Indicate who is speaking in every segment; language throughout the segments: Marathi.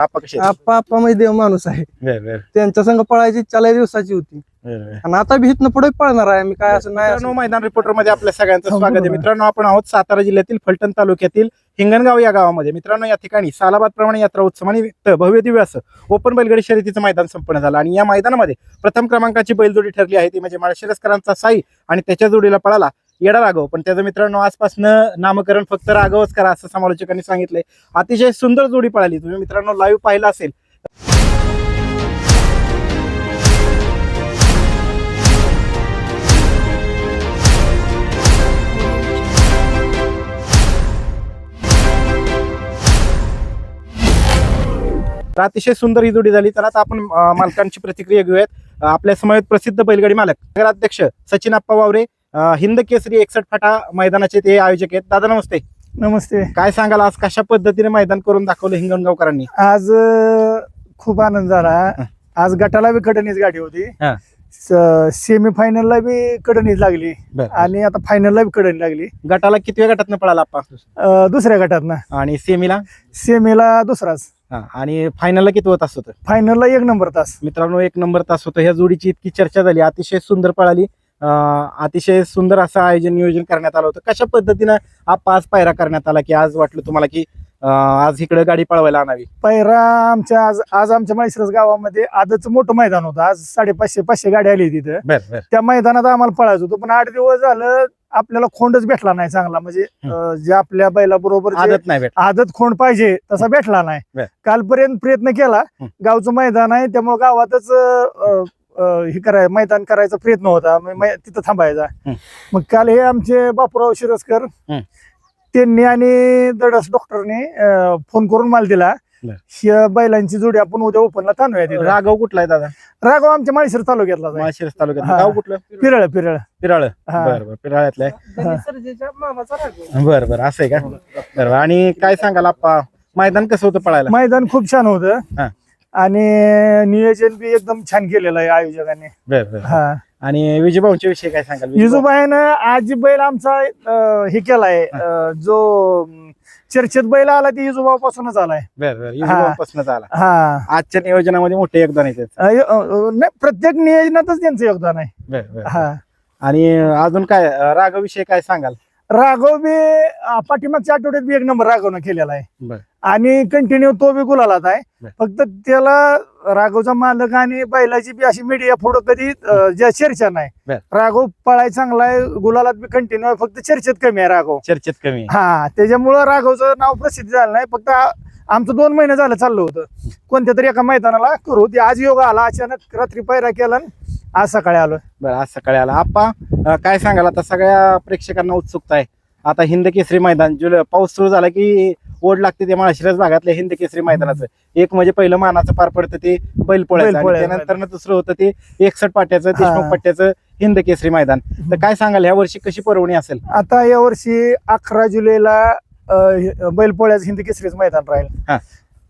Speaker 1: आपा?
Speaker 2: आप्पा आप्पा मध्ये देव माणूस आहे. त्यांच्या संघ पळायची इच्छा लय दिवसाची होती. आणि आता भी इथनं पुढे पळणार आहे मी काय असं नाही
Speaker 1: मैदान रिपोर्टरमध्ये आपल्या सगळ्यांचं
Speaker 2: हो,
Speaker 1: स्वागत आहे. मित्रांनो आपण आहोत सातारा जिल्ह्यातील फलटण तालुक्यातील हिंगणगाव या गावामध्ये. मित्रांनो या ठिकाणी सालाबाद प्रमाणे यात्रा उत्सव आणि भव्य दिव्य असं ओपन बैलगाडी शर्यतीचं मैदान संपन्न झालं. आणि या मैदानामध्ये प्रथम क्रमांकाची बैलजोडी ठरली आहे. ती म्हणजे माळशिरसकरांचा साई आणि त्याच्या जोडीला पळाला येडा राघव पण त्याचं मित्रांनो आजपासून नामकरण फक्त राघवच करा असं समालोचकांनी सांगितलंय. अतिशय सुंदर जोडी पळाली. तुम्ही मित्रांनो लाईव्ह पाहिला असेल. तर अतिशय सुंदर ही जोडी झाली. तर आता आपण मालकांची प्रतिक्रिया घेऊयात. आपल्या समवेत प्रसिद्ध बैलगाडी मालक नगराध्यक्ष सचिन आप्पा वावरे हिंद केसरी एकसठ फाटा मैदानाचे ते आयोजक आहेत. दादा नमस्ते.
Speaker 3: नमस्ते.
Speaker 1: काय सांगाल आज कशा पद्धतीने मैदान करून दाखवलं हिंगणगावकरांनी?
Speaker 3: आज अ, खूप आनंद झाला. आज गटाला बी कडणीच गाडी होती.
Speaker 1: हा.
Speaker 3: सेमी फायनलला बी कडणीच लागली. आणि आता फायनलला बी कडणी लागली.
Speaker 1: गटाला किती गटातनं पळाला आप्पा?
Speaker 3: अ, दुसऱ्या गटात ना
Speaker 1: आणि सेमीला
Speaker 3: सेमीला दुसराच.
Speaker 1: हा, आणि फायनलला किती होत? असत
Speaker 3: फायनलला एक नंबर तास.
Speaker 1: मित्रांनो एक नंबर तास होतं. ह्या जोडीची इतकी चर्चा झाली. अतिशय सुंदर पळाली. अतिशय सुंदर असं आयोजन नियोजन करण्यात आलं होतं. कशा पद्धतीनं आप्पा आज पायरा करण्यात आला की आज वाटलं तुम्हाला की आज इकडे गाडी पळवायला आणावी?
Speaker 3: पैरा आमच्या आज आज आमच्या माळशिरस गावामध्ये आजच मोठं मैदान होतं. आज साडेपाचशे पाचशे गाडी आली तिथं.
Speaker 1: बर बर.
Speaker 3: त्या मैदानात आम्हाला पळायचं होतं पण आठ दिवस झालं आपल्याला खोंडच भेटला नाही चांगला. म्हणजे अ, जे आपल्या बैला बरोबर
Speaker 1: आदत नाही भेट
Speaker 3: आदत खोंड पाहिजे तसा भेटला नाही. कालपर्यंत प्रयत्न केला
Speaker 1: हं.
Speaker 3: गावचं मैदान आहे त्यामुळे गावातच अ, अ, हे कराय मैदान करायचा प्रयत्न होता मग मै- तिथं थांबायचा
Speaker 1: हं.
Speaker 3: मग काल हे आमचे बापूराव शिरसकर
Speaker 1: हं.
Speaker 3: त्यांनी आणि दडस डॉक्टरने अ, फोन करून मला दिला
Speaker 1: बर.
Speaker 3: ह्या बैलांची जोडी आपण उद्या ओपनला ताणूया तिथं.
Speaker 1: राघव कुठला आहे दादा
Speaker 3: राघव आमच्या माळशिर तालुक्यातला आहे.
Speaker 1: माळशिरस तालुक्यात
Speaker 3: हा.
Speaker 1: गाव कुठलं
Speaker 3: पिरळ पिरळ
Speaker 1: पिराळ
Speaker 3: हा.
Speaker 1: बर बर पिराळ्यातलं आहे. बर बर असं आहे का बरं आणि काय सांगाल आप्पा मैदान कसं होतं पळायला
Speaker 3: मैदान खूप छान होतं. आणि नियोजन बी एकदम छान केलेलं आहे आयोजकांनी.
Speaker 1: बर बर
Speaker 3: हा.
Speaker 1: आणि विजयभाऊंच्या विषयी काय सांगाल? विजयभाऊ?
Speaker 3: युजुबाईनं आजी बैल आमचा अं, हे केलाय अं, जो अं, चर्चेत बैल आला ती युजुबापासूनच आलाय.
Speaker 1: बर बर. युजभाऊंपासूनच आला.
Speaker 3: हा.
Speaker 1: आजच्या नियोजनामध्ये मोठे योगदान आहे त्याचं.
Speaker 3: अं, अं, नाही, प्रत्येक नियोजनातच त्यांचं योगदान आहे.
Speaker 1: बर बर
Speaker 3: हा.
Speaker 1: आणि अजून काय राघव विषय काय सांगाल?
Speaker 3: राघव बी अं, पाठीमागच्या आठवड्यात बी एक नंबर राघवनं केलेला आहे.
Speaker 1: बर.
Speaker 3: आणि कंटिन्यू तो बी गुलालात आहे.
Speaker 1: बर.
Speaker 3: फक्त त्याला राघवचा मालक आणि बैलाची बी अशी मीडिया पुढं कधी अं, ज्या चर्चा नाही.
Speaker 1: बर.
Speaker 3: राघव पळाय चांगला आहे गुलालात बी कंटिन्यू आहे फक्त चर्चेत कमी आहे राघव.
Speaker 1: चर्चेत कमी आहे.
Speaker 3: हा त्याच्यामुळं राघवचं नाव प्रसिद्ध झालं नाही फक्त आ- आमचं दोन महिने झालं चाललं होतं. कोणत्या तरी एका मैदानाला करू ते आज योग आला अचानक रात्री पैरा केला आणि आज सकाळी आलो
Speaker 1: बरं आज सकाळी आला. आप्पा काय सांगाल? आता सगळ्या प्रेक्षकांना उत्सुकता आहे. आता हिंद केसरी मैदान जुलै पाऊस सुरू झाला की ओढ लागते ते माळशिरस भागातल्या हिंद केसरी मैदानाचं. एक म्हणजे पहिलं मानाचं पार पडतं ते बैलपोळ्याचं त्यानंतर दुसरं होतं ते एकसठ पाट्याचं देशमुख. पट्ट्याचं हिंद केसरी मैदान. तर काय सांगाल? ह्या वर्षी कशी पर्वणी असेल?
Speaker 3: आता यावर्षी अकरा जुलैला बैलपोळ्याचं हिंदी केसरीच मैदान
Speaker 1: हा.
Speaker 3: राहील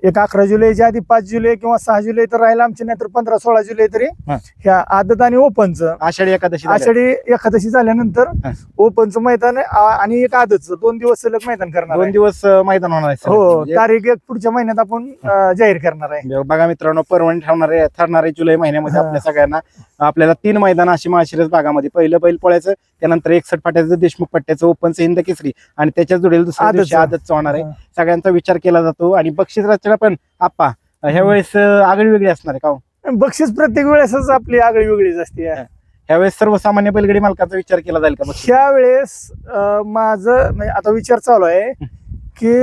Speaker 3: एक अकरा जुलैच्या आधी पाच जुलै किंवा सहा जुलै तर राहील आमचे नाहीतर पंधरा सोळा जुलै तरी
Speaker 1: हा.
Speaker 3: ह्या आदत आणि ओपनचं
Speaker 1: आषाढी एकादशी.
Speaker 3: आषाढी एकादशी झाल्यानंतर
Speaker 1: हा.
Speaker 3: ओपनचं मैदान आ- आणि एक आदतचं दोन दिवस सलग मैदान करणार
Speaker 1: दोन
Speaker 3: आहे.
Speaker 1: दिवस अं, मैदान होणार आहे.
Speaker 3: हो
Speaker 1: म्हणजे
Speaker 3: तारीख एक पुढच्या महिन्यात आपण अं, जाहीर करणार आहे
Speaker 1: बघा मित्रांनो पर्वणी ठरणारे ठरणारे जुलै महिन्यामध्ये
Speaker 3: हा.
Speaker 1: आपल्या सगळ्यांना आपल्याला तीन मैदान अशी माळशिरस भागामध्ये पहिलं बैल पोळ्याचं त्यानंतर एकसठ पाट्याचं देशमुख पट्ट्याचं ओपनचं हिंद केसरी आणि त्याच्या जोडीला दुसऱ्या दिवशी
Speaker 3: आदतचं.
Speaker 1: आदतचं होणार आहे
Speaker 3: हा.
Speaker 1: सगळ्यांचा विचार केला जातो आणि बक्षीस रचना पण आप्पा ह्या वेळेस आगळी वेगळी असणार आहे का हो?
Speaker 3: बक्षीस प्रत्येक वेळेसच आपली आगळी वेगळीच असते
Speaker 1: हा. ह्यावेळेस सर्वसामान्य बैलगाडी मालकाचा विचार केला जाईल का बक्षीस?
Speaker 3: ह्या वेळेस माझं म्हणजे आता विचार चालू आहे की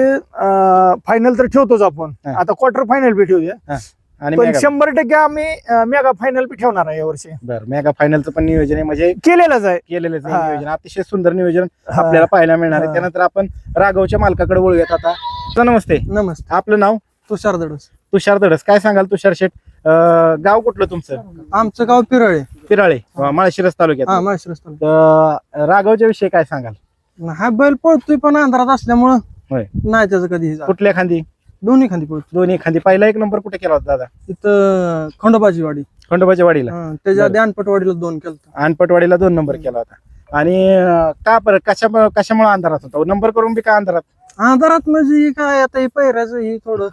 Speaker 3: फायनल तर ठेवतोच आपण
Speaker 1: हा.
Speaker 3: आता क्वार्टर फायनल बी ठेवूया
Speaker 1: आणि
Speaker 3: पण
Speaker 1: मेगा
Speaker 3: शंभर टक्के आम्ही मेगा फायनल बी ठेवणार आहे यावर्षी
Speaker 1: बरं मेगा फायनलचं पण नियोजन आहे म्हणजे
Speaker 3: केलेलंच आहे
Speaker 1: केलेलंच आहे
Speaker 3: हा.
Speaker 1: नियोजन अतिशय सुंदर नियोजन
Speaker 3: हा.
Speaker 1: आपल्याला पाहायला मिळणार आहे
Speaker 3: हा.
Speaker 1: त्यानंतर आपण राघवच्या मालकाकडे वळूयात आता तर नमस्ते
Speaker 2: नमस्ते
Speaker 1: आपलं नाव
Speaker 2: तुषार दडस
Speaker 1: तुषार दडस काय सांगाल तुषार शेठ? अं, गाव कुठलं तुमचं?
Speaker 2: आमचं गाव पिरळे.
Speaker 1: पिराळे. माळशिरस
Speaker 2: हा.
Speaker 1: तालुक्यात.
Speaker 2: माळशिरस तालुका.
Speaker 1: तर राघवच्या विषयी काय सांगाल?
Speaker 2: हा बैल पळतोय पण अंधारात असल्यामुळं
Speaker 1: होय.
Speaker 2: नाही त्याचं कधी हे झालं.
Speaker 1: कुठल्या खांदी?
Speaker 2: दोन्ही खांदी पळतो
Speaker 1: दोन्ही खांदी. पहिला एक नंबर कुठे केला होता दादा?
Speaker 2: तिथं खंडोबाची वाडी
Speaker 1: खंडोबाच्या वाडीला
Speaker 2: हा, त्याच्या. आधी अनपटवाडीला दोन केलं
Speaker 1: अनपटवाडीला दोन नंबर केला होता. आणि अं, का बरं? कशा कशामुळे अंधारात होता? नंबर करून बी का अंधारात?
Speaker 2: अंधारात म्हणजे काय आता हे पहिऱ्याचं हे थोडं.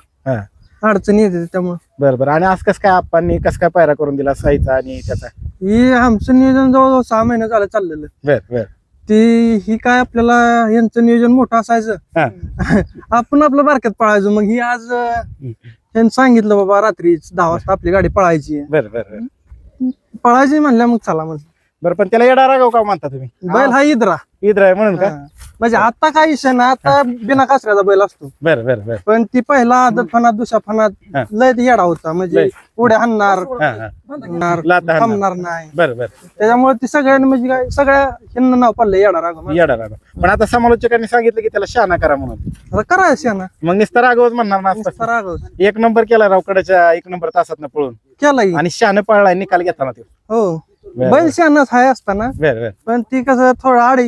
Speaker 2: अडचणी येते त्यामुळे.
Speaker 1: बरं बरं. आणि आज कसं काय आप्पांनी कसं काय पायरा करून दिला साईचा आणि त्याचा?
Speaker 2: हे आमचं नियोजन जवळजवळ सहा महिने झालं चाललेलं.
Speaker 1: बर बर.
Speaker 2: ती ही काय आपल्याला यांचं नियोजन मोठं असायचं. आपण आपलं बारक्यात पळायचो. मग ही आज अं, यांनी सांगितलं बाबा रात्री दहा वाजता आपली गाडी पळायची. आहे.
Speaker 1: बर बर बर.
Speaker 2: पळायची म्हणल्या मग चला म्हणलं
Speaker 1: बरं पण त्याला येडा रागाव का म्हणता तुम्ही?
Speaker 2: बैल हा इद्रा.
Speaker 1: ईद आहे म्हणून का?
Speaker 2: म्हणजे आता काय विषय ना आता बिना कासऱ्याचा बैल असतो.
Speaker 1: बर बर बर.
Speaker 2: पण ती पहिला आदत फणात दुसऱ्या फणात
Speaker 1: हा.
Speaker 2: लय येडा होता म्हणजे. उड्या हाणणार
Speaker 1: हा हा.
Speaker 2: हाणणार,
Speaker 1: लाथा हाणणार.
Speaker 2: थांबणार नाही.
Speaker 1: बर बर.
Speaker 2: त्याच्यामुळे ती सगळ्यांनी म्हणजे काय सगळ्या यांना नाव पडलं येडा राग
Speaker 1: येडा रागाव पण आता समालोचकांनी सांगितलं की त्याला शहाणा करा म्हणून.
Speaker 2: आता करायचं ना
Speaker 1: मग नुसतं रागवच म्हणणार ना आजपासून.
Speaker 2: नुसता राग
Speaker 1: एक नंबर केला रावकडाच्या एक नंबर तासात पळून.
Speaker 2: केलाय.
Speaker 1: आणि शहाणं पळला निकाल घेताना तो
Speaker 2: हो. बैल शहाणाच हाय असताना.
Speaker 1: बर बर
Speaker 2: पण ती कसं थोडं आडी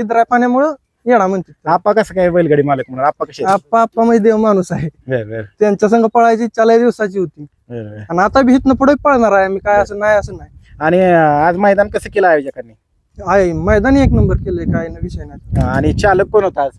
Speaker 2: इद्रा पाण्यामुळं येडा म्हणते.
Speaker 1: आप्पा कसं काय बैलगाडी मालक म्हणून? आप्पा कसे?
Speaker 2: आप्पा आप्पा म्हणजे देव माणूस आहे.
Speaker 1: बर बर
Speaker 2: त्यांच्या संग पळायची इच्छा लय दिवसाची होती.
Speaker 1: बर बर
Speaker 2: आणि आता भी इथनं पुढे पळणार आहे मी काय असं नाही असं नाही.
Speaker 1: आणि अं, आज मैदान कसं केलं आयोजकांनी?
Speaker 2: आहे मैदानी एक नंबर केलंय काय ना विषय नाही.
Speaker 1: अं, आणि चालक कोण होता आज?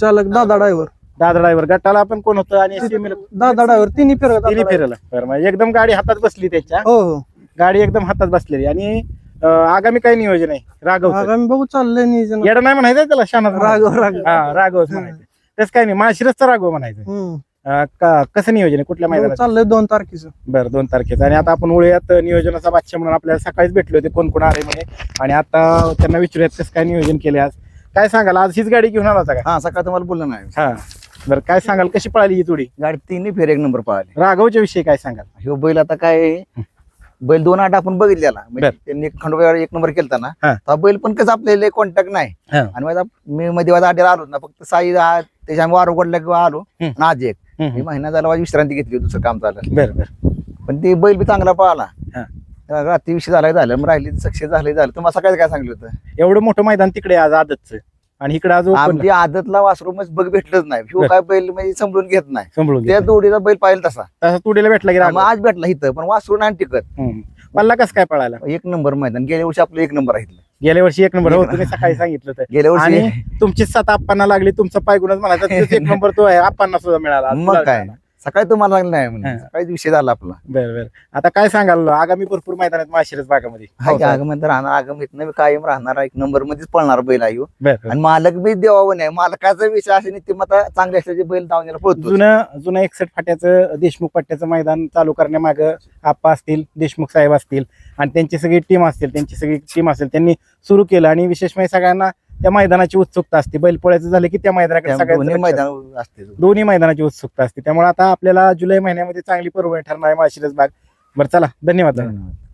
Speaker 2: चालक दादा ड्रायव्हर.
Speaker 1: दादा ड्रायव्हर गटाला पण कोण होतं आणि सीमेला?
Speaker 2: दादा ड्रायव्हर तिन्ही फिरत
Speaker 1: तिन्ही फिरलं बरं एकदम गाडी हातात बसली त्याच्या.
Speaker 2: हो हो.
Speaker 1: गाडी एकदम हातात बसलेली. आणि अं, आगामी काय नियोजन आहे? राघव
Speaker 2: आगामी बघू चाललंय नियोजन.
Speaker 1: येडा नाही म्हणायचं त्याला? शानात
Speaker 2: राघव राघव.
Speaker 1: हा राघवच म्हणायचं तसं काय नाही. माशिरसचा राघव म्हणायचं
Speaker 2: हम्म.
Speaker 1: अं, का- कसं नियोजन आहे? कुठल्या
Speaker 2: बघू
Speaker 1: मैदानात
Speaker 2: चाललंय दोन तारखेचं.
Speaker 1: बरं दोन तारखेचं. आणि आता आपण उळ्यात नियोजनाचा बादशाह म्हणून. आपल्याला सकाळीच भेटले होते कोण कोण आले म्हणे आणि आता त्यांना विचारूयात कसं काय नियोजन केले आज. काय सांगाल? आज हीच गाडी घेऊन आला होता का?
Speaker 4: हा सकाळ तुम्हाला बोललं नाही.
Speaker 1: हा. बरं काय सांगाल? कशी पळाली ही जोडी?
Speaker 4: गाडी तिन्ही फेर एक नंबर पळाली.
Speaker 1: राघवच्या विषयी काय सांगाल?
Speaker 4: ह्यो बैल आता काय बैल दोन आठ आपण बघितलेला. म्हणजे
Speaker 1: बर.
Speaker 4: त्यांनी खंडोबावर एक नंबर केलता ना
Speaker 1: हा.
Speaker 4: तर बैल पण कसं आपल्याला कॉन्टॅक्ट नाही.
Speaker 1: हा.
Speaker 4: आणि माझा मी मध्ये माझा आडेला आलो ना फक्त साई त्याच्या वार उघडल्या किंवा आलो.
Speaker 1: हम्म.
Speaker 4: आणि आज एक.
Speaker 1: हम्म,
Speaker 4: मी महिना झाला माझी विश्रांती घेतली दुसरं काम
Speaker 1: बरं बरं.
Speaker 4: पण ते बैल बी चांगला पळाला.
Speaker 1: हा.
Speaker 4: रात्री विषय झाला झालं मग राहिली सक्सेस झाले झालं. तुम्हाला सकाळी काय सांगितलं होतं?
Speaker 1: एवढं मोठं मैदान तिकडे आज आदतचं. आणि इकडे आज open
Speaker 4: आमची आदतला वासरू मग बघ भेटलंच नाही.
Speaker 1: बर.
Speaker 4: काय बैल म्हणजे समजून घेत नाही.
Speaker 1: सांभाळून
Speaker 4: त्या
Speaker 1: घे.
Speaker 4: जोडीचा बैल पाहिजे तसा.
Speaker 1: तसा तुडीला भेटला की
Speaker 4: मग आज भेटला इथं पण वासरू नाही टिकत
Speaker 1: हम्म. पल्ला कसं काय पळायला?
Speaker 4: एक नंबर मैदान. गेल्या वर्षी आपलं एक नंबर आहे इथलं.
Speaker 1: गेल्या वर्षी एक नंबर हो तुम्ही सकाळी सांगितलं तर
Speaker 4: गेल्या
Speaker 1: आणि
Speaker 4: वर्षी
Speaker 1: तुमची सात आप्पांना लागली तुमचा पायगुणच म्हणायचा तोच एक नंबर तो आहे. आप्पांना सुद्धा मिळाला.
Speaker 4: मग काय. सकाळी तुम्हाला लागलं नाही म्हणून.
Speaker 1: हा.
Speaker 4: सकाळीच विषय झाला आपला.
Speaker 1: बरं बरं. आता काय सांगाल? आगामी भरपूर मैदानात माशिरस भागामध्ये.
Speaker 4: की आगमन तर राहणार आगम इथनं बी कायम राहणार एक नंबर मध्येच पळणार बैल ह्यो.
Speaker 1: बरं
Speaker 4: आणि मालक बी देवावं नाही. मालकाचा विषय असे नीतिमत्ता चांगली असल्याचे बैल धावण्याला पळतो
Speaker 1: जुनं जुनं एकसठ फाट्याचं देशमुख पट्ट्याचं मैदान चालू करण्यामागं आप्पा असतील देशमुख साहेब असतील आणि त्यांची सगळी टीम असतील त्यांची सगळी टीम असेल त्यांनी सुरू केलं. आणि विशेष म्हणजे सगळ्यांना त्या मैदानाची उत्सुकता असते. बैलपोळ्याचं झालं की त्या मैदानाकडे लक्ष
Speaker 4: मैदान असते.
Speaker 1: दोन्ही मैदानाची उत्सुकता असते. त्यामुळे आता आपल्याला जुलै महिन्यामध्ये चांगली परवड ठरणार आहे माळशिरस बाग. बरं चला. धन्यवाद.
Speaker 4: धन्यवाद.